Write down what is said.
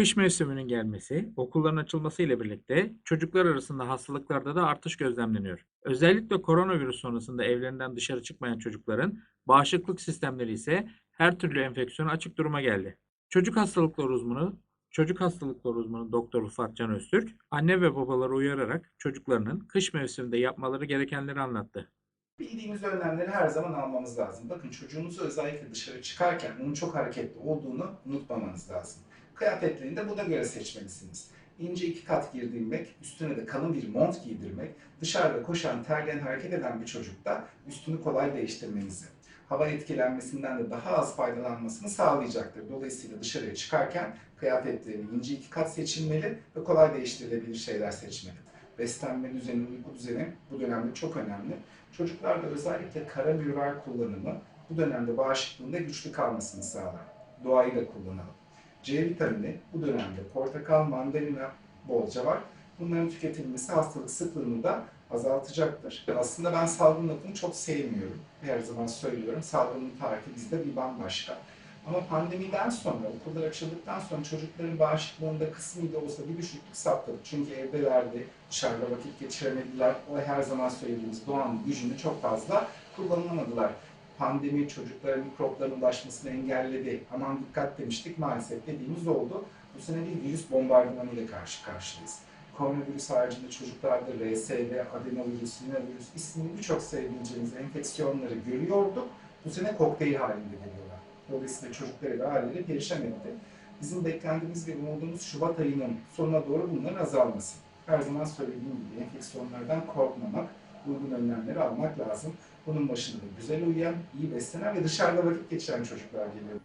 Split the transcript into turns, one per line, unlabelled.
Kış mevsiminin gelmesi, okulların açılması ile birlikte çocuklar arasında hastalıklarda da artış gözlemleniyor. Özellikle koronavirüs sonrasında evlerinden dışarı çıkmayan çocukların bağışıklık sistemleri ise her türlü enfeksiyona açık duruma geldi. Çocuk hastalıkları uzmanı Çocuk hastalıkları uzmanı Doktor Rıfat Can Öztürk, anne ve babaları uyararak çocuklarının kış mevsiminde yapmaları gerekenleri anlattı.
Bildiğimiz önlemleri her zaman almamız lazım. Bakın çocuğunuzu özellikle dışarı çıkarken onun çok hareketli olduğunu unutmamanız lazım. Kıyafetlerini de buna göre seçmelisiniz. İnce iki kat giydirmek, üstüne de kalın bir mont giydirmek, dışarıda koşan, terleyen, hareket eden bir çocukta üstünü kolay değiştirmenizi, hava etkilenmesinden de daha az faydalanmasını sağlayacaktır. Dolayısıyla dışarıya çıkarken kıyafetlerini ince iki kat seçilmeli ve kolay değiştirilebilir şeyler seçmeli. Beslenme düzeni, uyku düzeni bu dönemde çok önemli. Çocuklarda özellikle karabiber kullanımı bu dönemde bağışıklığında güçlü kalmasını sağlar. Doğayı da kullanalım. C vitamini bu dönemde portakal, mandalina bolca var. Bunların tüketilmesi hastalık sıklığını da azaltacaktır. Aslında ben salgın lafını çok sevmiyorum. Her zaman söylüyorum. Salgının tarifi bizde bir bambaşka. Ama pandemiden sonra, okullar açıldıktan sonra çocukların bağışıklığında kısmi de olsa bir düşüklük saptadık. Çünkü evdelerdi, dışarıda vakit geçiremediler. O her zaman söylediğimiz doğanın gücünü çok fazla kullanamadılar. Pandemi çocuklara mikropların ulaşmasını engelledi. Aman dikkat demiştik maalesef dediğimiz oldu. Bu sene bir virüs bombardımanıyla karşı karşıyayız. Koronavirüs haricinde çocuklarda RSV, adenovirüs, rinovirüs ismini birçok sayabileceğimiz enfeksiyonları görüyorduk. Bu sene kokteyl halinde geliyorlar. Dolayısıyla çocuklara da haliyle etti. Bizim beklentimiz ve umudumuz Şubat ayının sonuna doğru bunların azalması. Her zaman söylediğim gibi enfeksiyonlardan korkmamak, uygun önlemleri almak lazım. Bunun başında güzel uyuyan, iyi beslenen ve dışarıda vakit geçiren çocuklar geliyor.